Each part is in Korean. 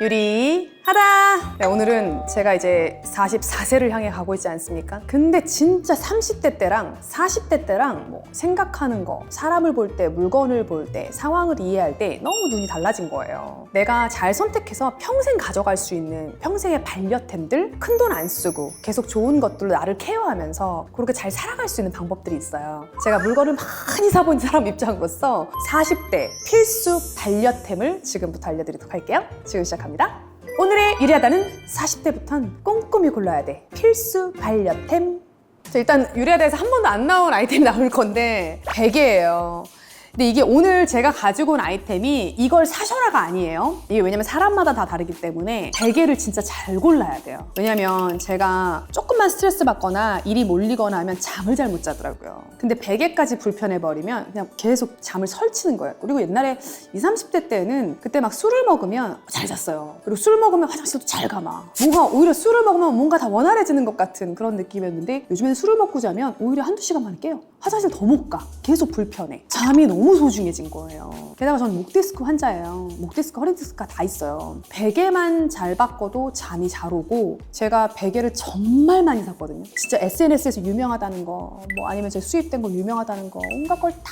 유리하다! 네, 오늘은 제가 이제 44세를 향해 가고 있지 않습니까? 근데 진짜 30대 때랑 40대 때랑 뭐 생각하는 거, 사람을 볼 때, 물건을 볼 때, 상황을 이해할 때 너무 눈이 달라진 거예요. 내가 잘 선택해서 평생 가져갈 수 있는 평생의 반려템들, 큰 돈 안 쓰고 계속 좋은 것들로 나를 케어하면서 그렇게 잘 살아갈 수 있는 방법들이 있어요. 제가 물건을 많이 사본 사람 입장으로서 40대 필수 반려템을 지금부터 알려드리도록 할게요. 지금 시작합니다. 오늘의 유리하다는 40대부터는 꼼꼼히 골라야 돼. 필수 반려템. 자, 일단 유리하다에서 한 번도 안 나온 아이템이 나올 건데 베개예요. 근데 이게 오늘 제가 가지고 온 아이템이 이걸 사셔라가 아니에요. 이게 왜냐면 사람마다 다 다르기 때문에 베개를 진짜 잘 골라야 돼요. 왜냐면 제가 조금만 스트레스 받거나 일이 몰리거나 하면 잠을 잘 못 자더라고요. 근데 베개까지 불편해버리면 그냥 계속 잠을 설치는 거예요. 그리고 옛날에 20, 30대 때는 그때 막 술을 먹으면 잘 잤어요. 그리고 술 먹으면 화장실도 잘 가마. 뭔가 오히려 술을 먹으면 뭔가 다 원활해지는 것 같은 그런 느낌이었는데 요즘에는 술을 먹고 자면 오히려 한두 시간 만에 깨요. 화장실 더 못 가. 계속 불편해. 잠이 너무 소중해진 거예요. 게다가 저는 목디스크 환자예요. 목디스크, 허리디스크가 다 있어요. 베개만 잘 바꿔도 잠이 잘 오고 제가 베개를 정말 많이 샀거든요. 진짜 SNS에서 유명하다는 거, 뭐 아니면 제 수입된 거 유명하다는 거 온갖 걸다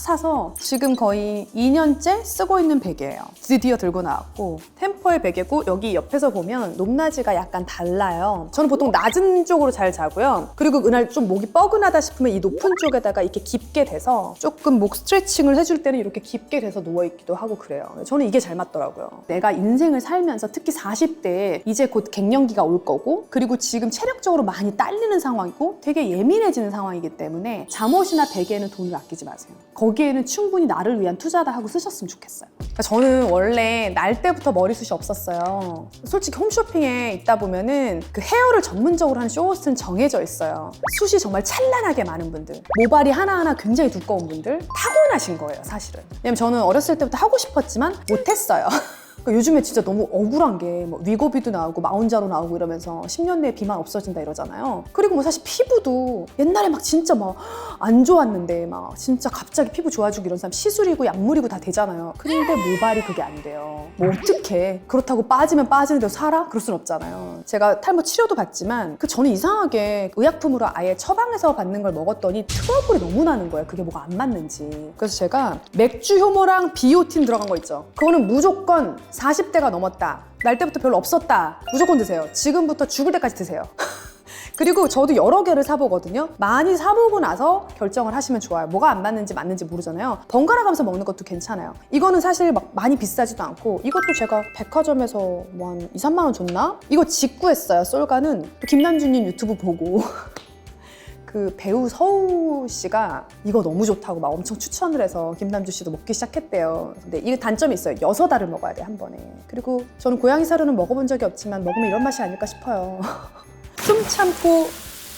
사서 지금 거의 2년째 쓰고 있는 베개예요. 드디어 들고 나왔고 템포의 베개고 여기 옆에서 보면 높낮이가 약간 달라요. 저는 보통 낮은 쪽으로 잘 자고요. 그리고 그날 좀 목이 뻐근하다 싶으면 이 높은 쪽에다가 이렇게 깊게 돼서 조금 목 스트레칭을 해줄 때는 이렇게 깊게 돼서 누워 있기도 하고 그래요. 저는 이게 잘 맞더라고요. 내가 인생을 살면서 특히 40대에 이제 곧 갱년기가 올 거고 그리고 지금 체력적으로 많이 딸리는 상황이고 되게 예민해지는 상황이기 때문에 잠옷이나 베개에는 돈을 아끼지 마세요. 에는 충분히 나를 위한 투자다 하고 쓰셨으면 좋겠어요. 그러니까 저는 원래 날 때부터 머리숱이 없었어요. 솔직히 홈쇼핑에 있다 보면은 그 헤어를 전문적으로 하는 쇼호스트는 정해져 있어요. 숱이 정말 찬란하게 많은 분들, 모발이 하나하나 굉장히 두꺼운 분들 타고나신 거예요, 사실은. 왜냐면 저는 어렸을 때부터 하고 싶었지만 못했어요. 그러니까 요즘에 진짜 너무 억울한 게 뭐 위고비도 나오고 마운자로 나오고 이러면서 10년 내에 비만 없어진다 이러잖아요. 그리고 뭐 사실 피부도 옛날에 막 진짜 막 안 좋았는데 막 진짜 갑자기 피부 좋아지고 이런 사람 시술이고 약물이고 다 되잖아요. 근데 모발이 그게 안 돼요. 뭐 어떡해. 그렇다고 빠지면 빠지는 대로 살아? 그럴 순 없잖아요. 제가 탈모 치료도 받지만 그 저는 이상하게 의약품으로 아예 처방해서 받는 걸 먹었더니 트러블이 너무 나는 거예요. 그게 뭐가 안 맞는지. 그래서 제가 맥주 효모랑 비오틴 들어간 거 있죠. 그거는 무조건 40대가 넘었다. 날 때부터 별로 없었다. 무조건 드세요. 지금부터 죽을 때까지 드세요. 그리고 저도 여러 개를 사보거든요. 많이 사보고 나서 결정을 하시면 좋아요. 뭐가 안 맞는지 맞는지 모르잖아요. 번갈아 가면서 먹는 것도 괜찮아요. 이거는 사실 막 많이 비싸지도 않고 이것도 제가 백화점에서 뭐 한 2, 3만 원 줬나? 이거 직구했어요. 솔가는 또 김남준님 유튜브 보고 그 배우 서우 씨가 이거 너무 좋다고 막 엄청 추천을 해서 김남주 씨도 먹기 시작했대요. 근데 이게 단점이 있어요. 여섯 알을 먹어야 돼, 한 번에. 그리고 저는 고양이 사료는 먹어본 적이 없지만 먹으면 이런 맛이 아닐까 싶어요. 숨 참고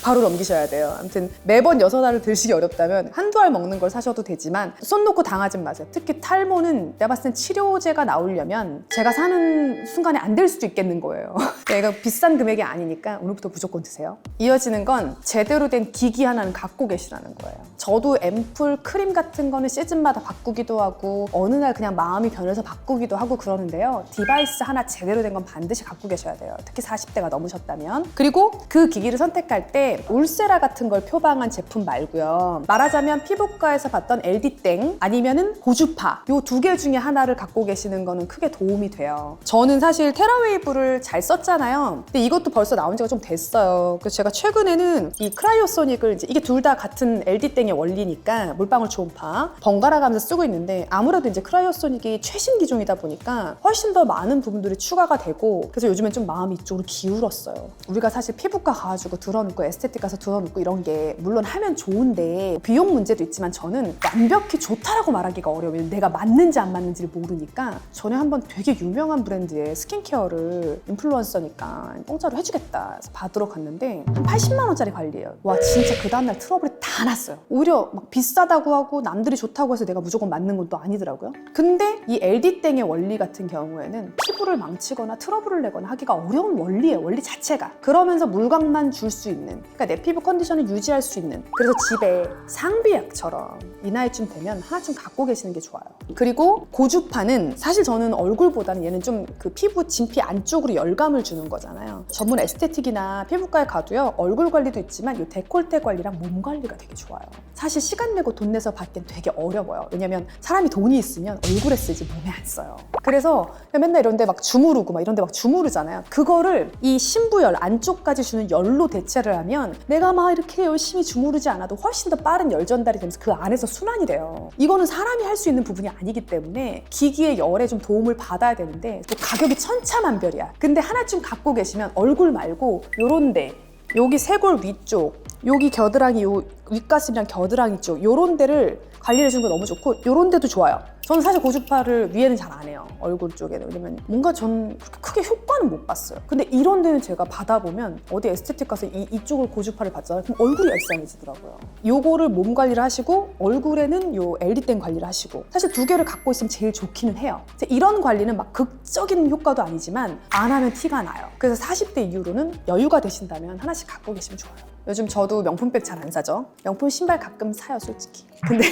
바로 넘기셔야 돼요. 아무튼 매번 여섯 알을 드시기 어렵다면 한두 알 먹는 걸 사셔도 되지만 손 놓고 당하지 마세요. 특히 탈모는 내가 봤을 땐 치료제가 나오려면 제가 사는 순간에 안 될 수도 있겠는 거예요. 내가 비싼 금액이 아니니까 오늘부터 무조건 드세요. 이어지는 건 제대로 된 기기 하나는 갖고 계시라는 거예요. 저도 앰플, 크림 같은 거는 시즌마다 바꾸기도 하고 어느 날 그냥 마음이 변해서 바꾸기도 하고 그러는데요. 디바이스 하나 제대로 된 건 반드시 갖고 계셔야 돼요. 특히 40대가 넘으셨다면. 그리고 그 기기를 선택할 때 울세라 같은 걸 표방한 제품 말고요. 말하자면 피부과에서 봤던 LD땡 아니면은 고주파 요 두 개 중에 하나를 갖고 계시는 거는 크게 도움이 돼요. 저는 사실 테라웨이브를 잘 썼잖아요. 근데 이것도 벌써 나온 지가 좀 됐어요. 그래서 제가 최근에는 이 크라이오소닉을 이제 이게 둘 다 같은 LD땡의 원리니까 물방울 초음파 번갈아 가면서 쓰고 있는데 아무래도 이제 크라이오소닉이 최신 기종이다 보니까 훨씬 더 많은 부분들이 추가가 되고 그래서 요즘엔 좀 마음이 이쪽으로 기울었어요. 우리가 사실 피부과 가가지고 들어놓고 에스 테틱 가서 들어놓고 이런 게 물론 하면 좋은데 비용 문제도 있지만 저는 완벽히 좋다라고 말하기가. 왜냐면 내가 맞는지 안 맞는지를 모르니까 전에 한번 되게 유명한 브랜드의 스킨케어를 인플루언서니까 공짜로 해주겠다 해서 받으러 갔는데 한 80만 원짜리 관리예요. 와 진짜 그 다음날 트러블이 다 났어요. 오히려 막 비싸다고 하고 남들이 좋다고 해서 내가 무조건 맞는 건 또 아니더라고요. 근데 이 LD땡의 원리 같은 경우에는 피부를 망치거나 트러블을 내거나 하기가 어려운 원리예요. 원리 자체가. 그러면서 물광만 줄 수 있는 그러니까 내 피부 컨디션을 유지할 수 있는 그래서 집에 상비약처럼 이 나이쯤 되면 하나쯤 갖고 계시는 게 좋아요. 그리고 고주파는 사실 저는 얼굴보다는 얘는 좀 그 피부 진피 안쪽으로 열감을 주는 거잖아요. 전문 에스테틱이나 피부과에 가도요 얼굴 관리도 있지만 이 데콜테 관리랑 몸 관리가 되게 좋아요. 사실 시간 내고 돈 내서 받기엔 되게 어려워요. 왜냐면 사람이 돈이 있으면 얼굴에 쓰지 몸에 안 써요. 그래서 맨날 이런 데 막 주무르고 막 이런 데 막 주무르잖아요. 그거를 이 신부열 안쪽까지 주는 열로 대체를 하면 내가 막 이렇게 열심히 주무르지 않아도 훨씬 더 빠른 열 전달이 되면서 그 안에서 순환이 돼요. 이거는 사람이 할 수 있는 부분이 아니기 때문에 기기의 열에 좀 도움을 받아야 되는데 또 가격이 천차만별이야. 근데 하나쯤 갖고 계시면 얼굴 말고 요런데 여기 쇄골 위쪽 여기 겨드랑이 요 윗가슴이랑 겨드랑이 쪽 요런 데를 관리해 주는 거 너무 좋고 요런 데도 좋아요. 저는 사실 고주파를 위에는 잘 안 해요. 얼굴 쪽에는. 왜냐면 뭔가 전 크게 효과는 못 봤어요. 근데 이런 데는 제가 받아보면 어디 에스테틱 가서 이, 이쪽을 고주파를 받잖아요. 그럼 얼굴이 얄쌍해지더라고요. 요거를 몸 관리를 하시고 얼굴에는 요 엘리땡 관리를 하시고 사실 두 개를 갖고 있으면 제일 좋기는 해요. 이런 관리는 막 극적인 효과도 아니지만 안 하면 티가 나요. 그래서 40대 이후로는 여유가 되신다면 하나씩 갖고 계시면 좋아요. 요즘 저도 명품백 잘 안 사죠. 명품 신발 가끔 사요, 솔직히. 근데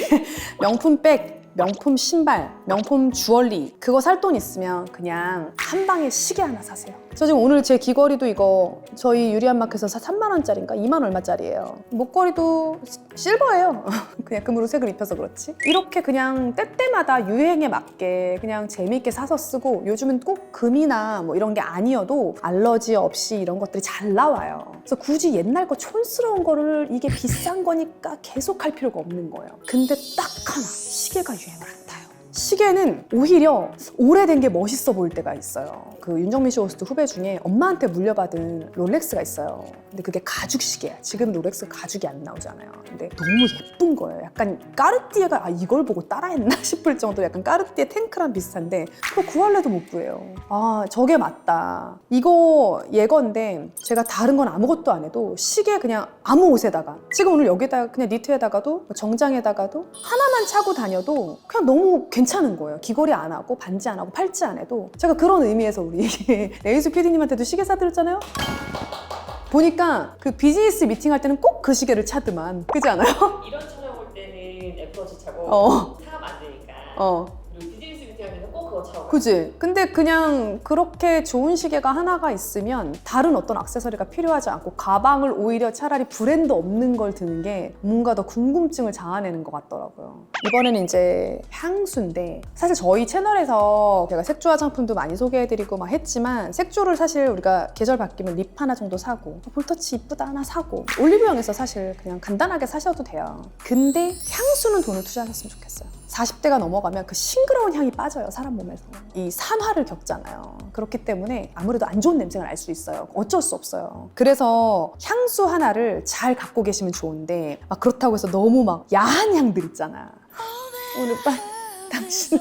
명품 백, 명품 신발, 명품 주얼리 그거 살 돈 있으면 그냥 한 방에 시계 하나 사세요. 저 지금 오늘 제 귀걸이도 이거 저희 유리한 마켓에서 3만 원짜리인가 2만 얼마짜리예요. 목걸이도 시- 실버예요. 그냥 금으로 색을 입혀서 그렇지. 이렇게 그냥 때때마다 유행에 맞게 그냥 재미있게 사서 쓰고 요즘은 꼭 금이나 뭐 이런 게 아니어도 알러지 없이 이런 것들이 잘 나와요. 그래서 굳이 옛날 거 촌스러운 거를 이게 비싼 거니까 계속 할 필요가 없는 거예요. 근데 딱 하나 시계가 유행을 안 타요. 시계는 오히려 오래된 게 멋있어 보일 때가 있어요. 그 윤정민 씨 호스트 후배 중에 엄마한테 물려받은 롤렉스가 있어요. 근데 그게 가죽 시계야. 지금 롤렉스가 가죽이 안 나오잖아요. 근데 너무 예쁜 거예요. 약간 까르띠에가 아 이걸 보고 따라했나 싶을 정도 약간 까르띠에 탱크랑 비슷한데 그거 구할래도 못 구해요. 아 저게 맞다. 이거 예건데 제가 다른 건 아무것도 안 해도 시계 그냥 아무 옷에다가 지금 오늘 여기다가 그냥 니트에다가도 뭐 정장에다가도 하나만 차고 다녀도 그냥 너무 괜찮은 거예요. 귀걸이 안 하고 반지 안 하고 팔찌 안 해도 제가 그런 의미에서 우리 레이스 PD님한테도 시계 사드렸잖아요. 보니까 그 비즈니스 미팅 할 때는 꼭 그 시계를 차더만 그지 않아요? 이런 촬영 올 때는 애플워치 차고 어. 차가 많으니까 어. 그거 차고 그지? 근데 그냥 그렇게 좋은 시계가 하나가 있으면 다른 어떤 액세서리가 필요하지 않고 가방을 오히려 차라리 브랜드 없는 걸 드는 게 뭔가 더 궁금증을 자아내는 것 같더라고요. 이번에는 이제 향수인데 사실 저희 채널에서 제가 색조 화장품도 많이 소개해드리고 막 했지만 색조를 사실 우리가 계절 바뀌면 립 하나 정도 사고 볼터치 이쁘다 하나 사고 올리브영에서 사실 그냥 간단하게 사셔도 돼요. 근데 향수는 돈을 투자하셨으면 좋겠어요. 40대가 넘어가면 그 싱그러운 향이 빠져요 사람 몸에서 이 산화를 겪잖아요. 그렇기 때문에 아무래도 안 좋은 냄새가 날 수 있어요. 어쩔 수 없어요. 그래서 향수 하나를 잘 갖고 계시면 좋은데 막 그렇다고 해서 너무 막 야한 향들 있잖아. 오늘 밤 당신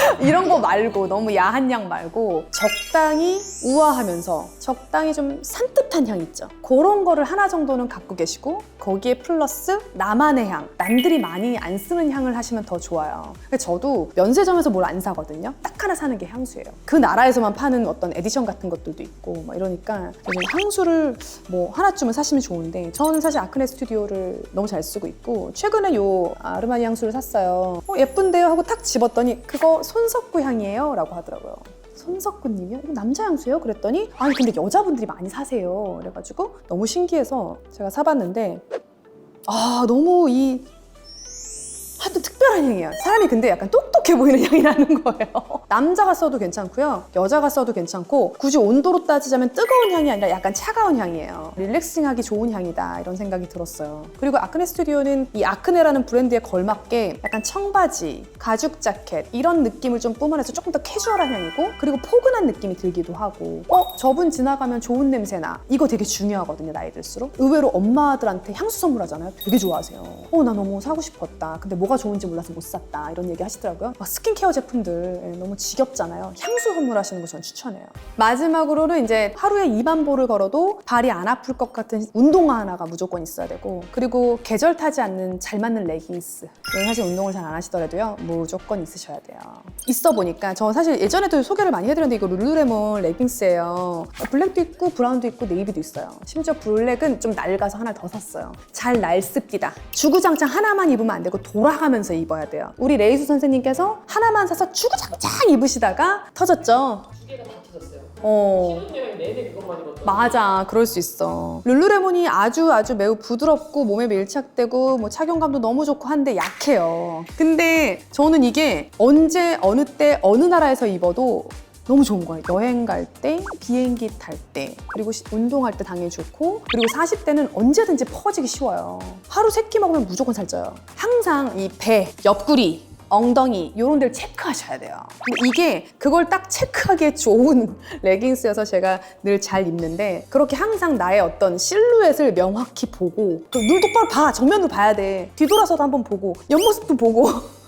이런 거 말고 너무 야한 향 말고 적당히 우아하면서 적당히 좀 산뜻한 향 있죠. 그런 거를 하나 정도는 갖고 계시고 거기에 플러스 나만의 향, 남들이 많이 안 쓰는 향을 하시면 더 좋아요. 저도 면세점에서 뭘 안 사거든요. 딱 하나 사는 게 향수예요. 그 나라에서만 파는 어떤 에디션 같은 것들도 있고 막 이러니까 향수를 뭐 하나쯤은 사시면 좋은데 저는 사실 아크네 스튜디오를 너무 잘 쓰고 있고 최근에 요 아르마니 향수를 샀어요. 어, 예쁜데요 하고 탁 집었더니 그거 손석구 향이에요 라고 하더라고요. 손석구님이요? 이거 남자 향수예요? 그랬더니 아니 근데 여자분들이 많이 사세요. 그래가지고 너무 신기해서 제가 사봤는데 아 너무 이 하여튼 특별한 향이에요. 사람이 근데 약간 똑똑 해 보이는 향이 나는 거예요. 남자가 써도 괜찮고요. 여자가 써도 괜찮고 굳이 온도로 따지자면 뜨거운 향이 아니라 약간 차가운 향이에요. 릴렉싱하기 좋은 향이다 이런 생각이 들었어요. 그리고 아크네 스튜디오는 이 아크네라는 브랜드에 걸맞게 약간 청바지, 가죽 자켓 이런 느낌을 좀 뿜어내서 조금 더 캐주얼한 향이고 그리고 포근한 느낌이 들기도 하고 어? 저분 지나가면 좋은 냄새나 이거 되게 중요하거든요 나이 들수록 의외로 엄마들한테 향수 선물하잖아요 되게 좋아하세요 어 나 너무 사고 싶었다 근데 뭐가 좋은지 몰라서 못 샀다 이런 얘기 하시더라고요 막 스킨케어 제품들 예, 너무 지겹잖아요. 향수 선물하시는 거 전 추천해요. 마지막으로는 이제 하루에 2만 보를 걸어도 발이 안 아플 것 같은 운동화 하나가 무조건 있어야 되고 그리고 계절 타지 않는 잘 맞는 레깅스. 네, 사실 운동을 잘 안 하시더라도요 무조건 있으셔야 돼요. 있어 보니까 저 사실 예전에도 소개를 많이 해드렸는데 이거 룰루레몬 레깅스예요. 블랙도 있고 브라운도 있고 네이비도 있어요. 심지어 블랙은 좀 낡아서 하나 더 샀어요. 잘 날습디다. 주구장창 하나만 입으면 안 되고 돌아가면서 입어야 돼요. 우리 레이수 선생님께서 하나만 사서 주구장창 입으시다가 터졌죠. 두 개가 다 터졌어요. 맞아, 그럴 수 있어. 룰루레몬이 아주 아주 매우 부드럽고 몸에 밀착되고 뭐 착용감도 너무 좋고 한데 약해요. 근데 저는 이게 언제 어느 때 어느 나라에서 입어도 너무 좋은 거예요. 여행 갈 때, 비행기 탈 때, 그리고 시- 운동할 때 당연히 좋고, 그리고 40대는 언제든지 퍼지기 쉬워요. 하루 세 끼 먹으면 무조건 살쪄요. 항상 이 배, 옆구리, 엉덩이 이런 데를 체크하셔야 돼요. 이게 그걸 딱 체크하기에 좋은 레깅스여서 제가 늘 잘 입는데 그렇게 항상 나의 어떤 실루엣을 명확히 보고 그눈 똑바로 봐 정면으로 봐야 돼 뒤돌아서도 한번 보고 옆모습도 보고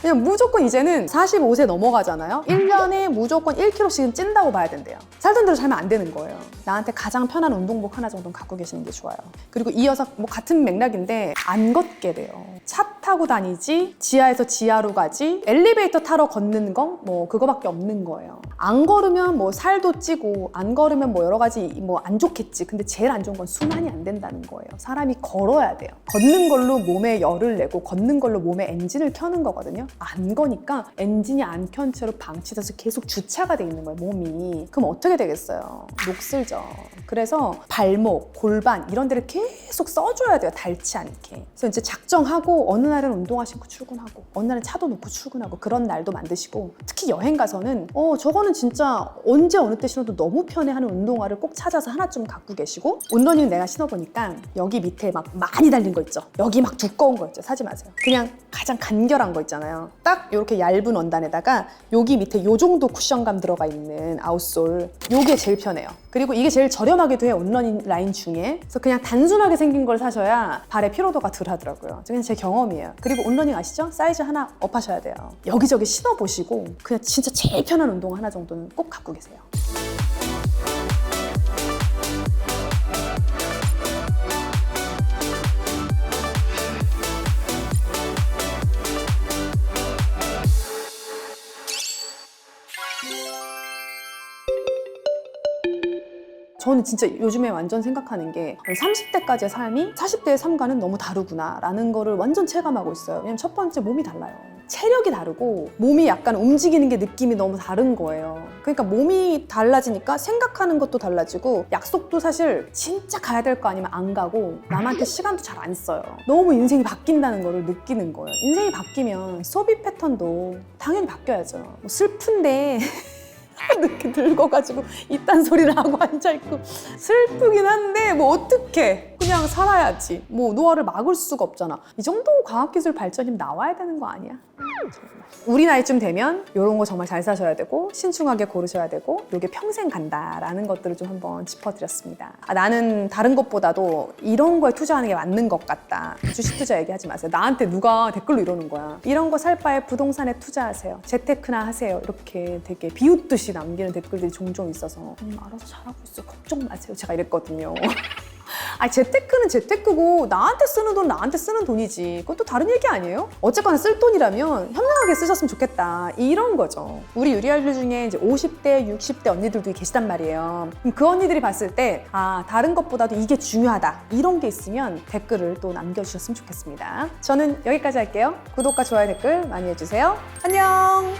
그냥 무조건 이제는 45세 넘어가잖아요. 1년에 무조건 1kg씩은 찐다고 봐야 된대요. 살던 대로 살면 안 되는 거예요. 나한테 가장 편한 운동복 하나 정도는 갖고 계시는 게 좋아요. 그리고 이어서 뭐 같은 맥락인데 안 걷게 돼요. 차 타고 다니지, 지하에서 지하로 가지, 엘리베이터 타러 걷는 거 뭐 그거밖에 없는 거예요. 안 걸으면 뭐 살도 찌고 안 걸으면 뭐 여러 가지 뭐 안 좋겠지. 근데 제일 안 좋은 건 순환이 안 된다는 거예요. 사람이 걸어야 돼요. 걷는 걸로 몸에 열을 내고 걷는 걸로 몸에 엔진을 켜는 거거든요. 안 거니까 엔진이 안 켠 채로 방치돼서 계속 주차가 돼 있는 거예요, 몸이. 그럼 어떻게 되겠어요? 녹슬죠. 그래서 발목, 골반 이런 데를 계속 써줘야 돼요, 닳지 않게. 그래서 이제 작정하고 어느 날은 운동화 신고 출근하고 어느 날은 차도 놓고 출근하고 그런 날도 만드시고 특히 여행 가서는 어 저거는 진짜 언제 어느 때 신어도 너무 편해 하는 운동화를 꼭 찾아서 하나쯤 갖고 계시고 온러닝 내가 신어보니까 여기 밑에 막 많이 달린 거 있죠 여기 막 두꺼운 거 있죠 사지 마세요 그냥 가장 간결한 거 있 잖아요. 딱 이렇게 얇은 원단에다가 여기 밑에 요 정도 쿠션감 들어가 있는 아웃솔 요게 제일 편해요. 그리고 이게 제일 저렴하기도 해요 온러닝 라인 중에. 그래서 그냥 단순하게 생긴 걸 사셔야 발의 피로도가 덜 하더라고요. 그냥 제 경험이에요. 그리고 온러닝 아시죠? 사이즈 하나 업하셔야 돼요. 여기저기 신어보시고 그냥 진짜 제일 편한 운동 하나 정도는 꼭 갖고 계세요 저는 진짜 요즘에 완전 생각하는 게 30대까지의 삶이 40대의 삶과는 너무 다르구나 라는 거를 완전 체감하고 있어요. 왜냐면 첫 번째 몸이 달라요. 체력이 다르고 몸이 약간 움직이는 게 느낌이 너무 다른 거예요. 그러니까 몸이 달라지니까 생각하는 것도 달라지고 약속도 사실 진짜 가야 될 거 아니면 안 가고 남한테 시간도 잘 안 써요. 너무 인생이 바뀐다는 거를 느끼는 거예요. 인생이 바뀌면 소비 패턴도 당연히 바뀌어야죠. 뭐 슬픈데 이렇게 늙어가지고 이딴 소리를 하고 앉아있고 슬프긴 한데 뭐 어떡해 그냥 살아야지. 뭐 노화를 막을 수가 없잖아. 이 정도 과학기술 발전이면 나와야 되는 거 아니야? 정말. 우리 나이쯤 되면 이런 거 정말 잘 사셔야 되고 신중하게 고르셔야 되고 이게 평생 간다라는 것들을 좀 한번 짚어드렸습니다. 아, 나는 다른 것보다도 이런 거에 투자하는 게 맞는 것 같다. 주식 투자 얘기하지 마세요. 나한테 누가 댓글로 이러는 거야. 이런 거 살 바에 부동산에 투자하세요. 재테크나 하세요. 이렇게 되게 비웃듯이 남기는 댓글들이 종종 있어서. 음, 알아서 잘하고 있어. 걱정 마세요. 제가 이랬거든요 아 재테크는 재테크고 나한테 쓰는 돈 나한테 쓰는 돈이지. 그것도 다른 얘기 아니에요? 어쨌거나 쓸 돈이라면 현명하게 쓰셨으면 좋겠다. 이런 거죠. 우리 유리알들 중에 이제 50대 60대 언니들도 계시단 말이에요. 그 언니들이 봤을 때 아 다른 것보다도 이게 중요하다. 이런 게 있으면 댓글을 또 남겨주셨으면 좋겠습니다. 저는 여기까지 할게요. 구독과 좋아요 댓글 많이 해주세요. 안녕